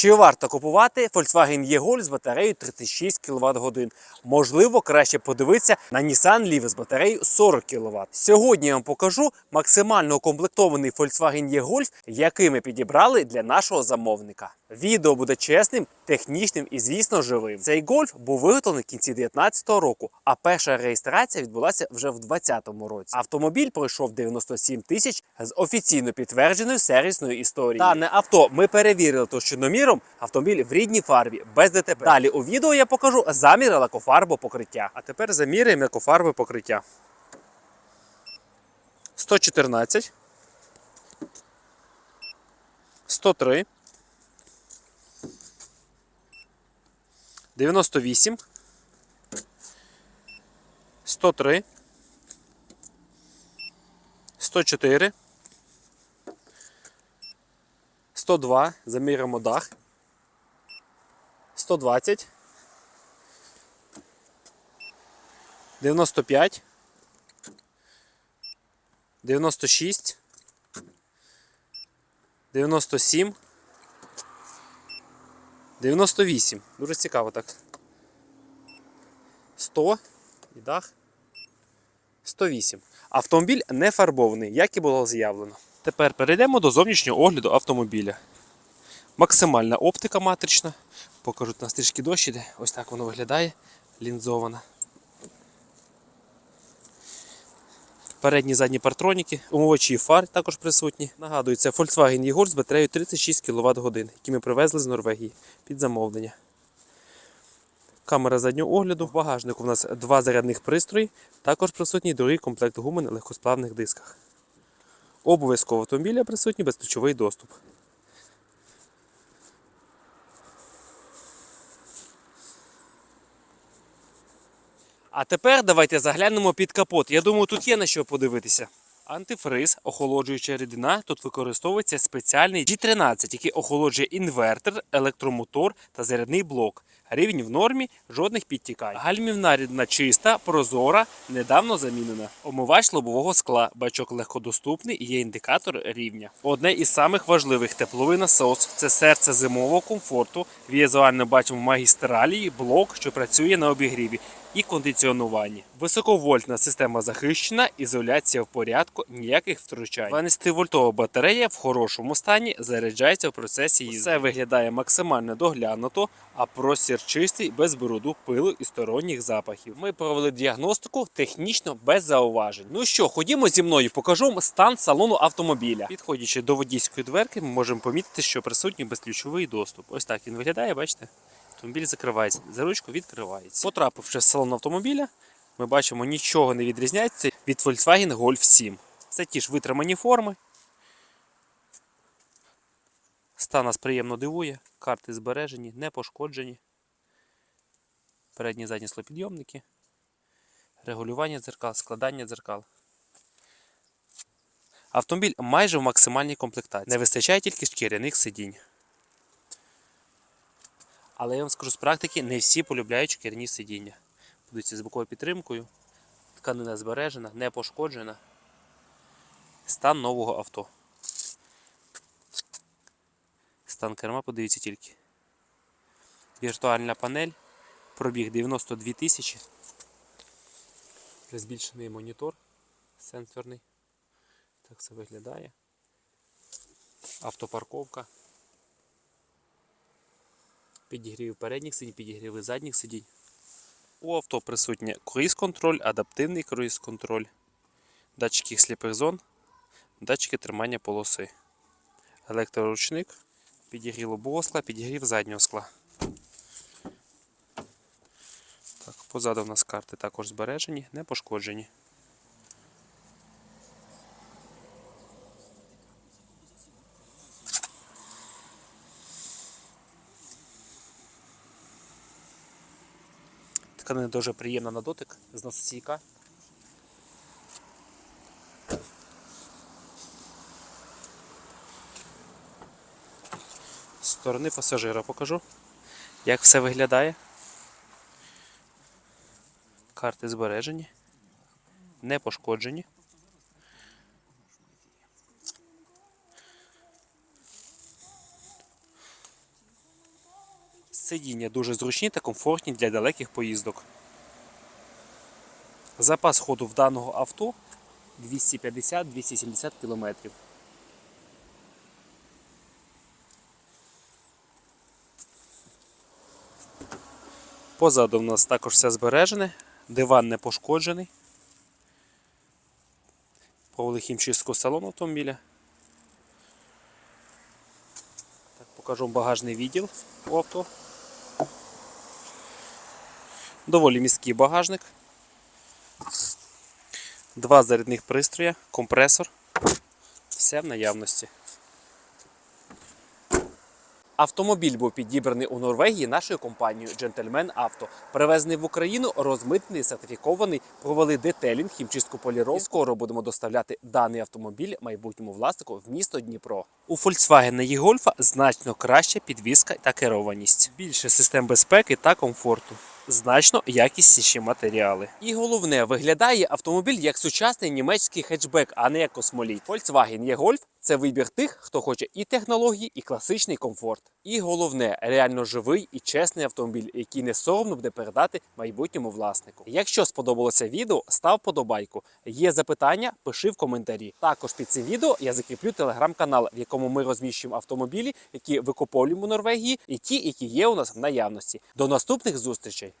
Чи варто купувати Volkswagen E-Golf з батареєю 36 кВт годин? Можливо, краще подивитися на Nissan Leaf з батареєю 40 кВт. Сьогодні я вам покажу максимально укомплектований Volkswagen E-Golf, який ми підібрали для нашого замовника. Відео буде чесним, технічним і, звісно, живим. Цей гольф був виготовлений в кінці 2019 року, а перша реєстрація відбулася вже в 2020 році. Автомобіль пройшов 97 тисяч з офіційно підтвердженою сервісною історією. Дане авто ми перевірили товщиноміром. Автомобіль в рідній фарбі без ДТП. Далі у відео я покажу заміри лакофарбу покриття. А тепер заміряємо лакофарби покриття. 114 103 98 103 104 102 заміряємо дах 120 95 96 97 98. Дуже цікаво так. 100 і дах. 108. Автомобіль не фарбований, як і було заявлено. Тепер перейдемо до зовнішнього огляду автомобіля. Максимальна оптика матрична. Покажу на трішки дощ іде. Ось так воно виглядає. Лінзована. Передні задні партроніки, умовачі фар також присутні. Нагадую, це Volkswagen e з батареєю 36 кВт годин, які ми привезли з Норвегії під замовлення. Камера заднього огляду. В багажнику у нас два зарядних пристрої, також присутній другий комплект гуми на легкосплавних дисках. Обов'язково автомобіля присутній безключовий доступ. А тепер давайте заглянемо під капот. Я думаю, тут є на що подивитися. Антифриз, охолоджуюча рідина. Тут використовується спеціальний G13, який охолоджує інвертор, електромотор та зарядний блок. Рівень в нормі, жодних підтікань. Гальмівна рідина чиста, прозора, недавно замінена. Омивач лобового скла, бачок легкодоступний і є індикатор рівня. Одне із самих важливих тепловий насос це серце зимового комфорту. Візуально бачимо магістралії, блок, що працює на обігріві і кондиціонуванні. Високовольтна система захищена, ізоляція в порядку, ніяких втручань. 12-вольтова батарея в хорошому стані заряджається в процесі їзди. Все виглядає максимально доглянуто, а простір чистий, без бруду, пилу і сторонніх запахів. Ми провели діагностику технічно без зауважень. Ну що, ходімо зі мною, покажу стан салону автомобіля. Підходячи до водійської дверки, ми можемо помітити, що присутній безключовий доступ. Ось так він виглядає, бачите? Автомобіль закривається, за ручку відкривається. Потрапивши в салон автомобіля, ми бачимо, нічого не відрізняється від Volkswagen Golf 7. Це ті ж витримані форми. Стан нас приємно дивує, карти збережені, не пошкоджені. Передні задні склопідйомники, регулювання дзеркал, складання дзеркал. Автомобіль майже в максимальній комплектації. Не вистачає тільки шкіряних сидінь. Але я вам скажу з практики, не всі полюбляють шкіряні сидіння. Будуться з боковою підтримкою, тканина збережена, не пошкоджена. Стан нового авто. Стан керма, подивіться тільки. Віртуальна панель, пробіг 92 тисячі. Збільшений монітор сенсорний. Так все виглядає. Автопарковка. Підігрів передніх сидінь, підігріви задніх сидінь. У авто присутнє круїз-контроль, адаптивний круїз-контроль, датчики сліпих зон, датчики тримання полоси, електроручник, підігрів лобового скла, підігрів заднього скла. Так, позаду в нас карти також збережені, не пошкоджені. Тканина дуже приємна на дотик, зносостійка. З сторони пасажира покажу, як все виглядає. Карти збережені, не пошкоджені. Сидіння дуже зручні та комфортні для далеких поїздок. Запас ходу в даного авто 250-270 км. Позаду в нас також все збережене, диван не пошкоджений. Провели хімчистку салону автомобіля. Так, покажу багажний відділ у авто. Доволі міський багажник. Два зарядних пристрої, компресор. Все в наявності. Автомобіль був підібраний у Норвегії нашою компанією Gentleman Auto. Привезений в Україну, розмитний, сертифікований, провели детелінг, хімчистку поліров. І скоро будемо доставляти даний автомобіль майбутньому власнику в місто Дніпро. У Volkswagen e-Golf значно краща підвізка та керованість, більше систем безпеки та комфорту. Значно якісніші матеріали. І головне, виглядає автомобіль як сучасний німецький хетчбек, а не як космоліт. Volkswagen e-Golf – це вибір тих, хто хоче і технології, і класичний комфорт. І головне, реально живий і чесний автомобіль, який не соромно буде передати майбутньому власнику. Якщо сподобалося відео, став подобайку. Є запитання, пиши в коментарі. Також під цим відео я закріплю телеграм-канал, в якому ми розміщуємо автомобілі, які викуповуємо у Норвегії, і ті, які є у нас в наявності. До наступних зустрічей!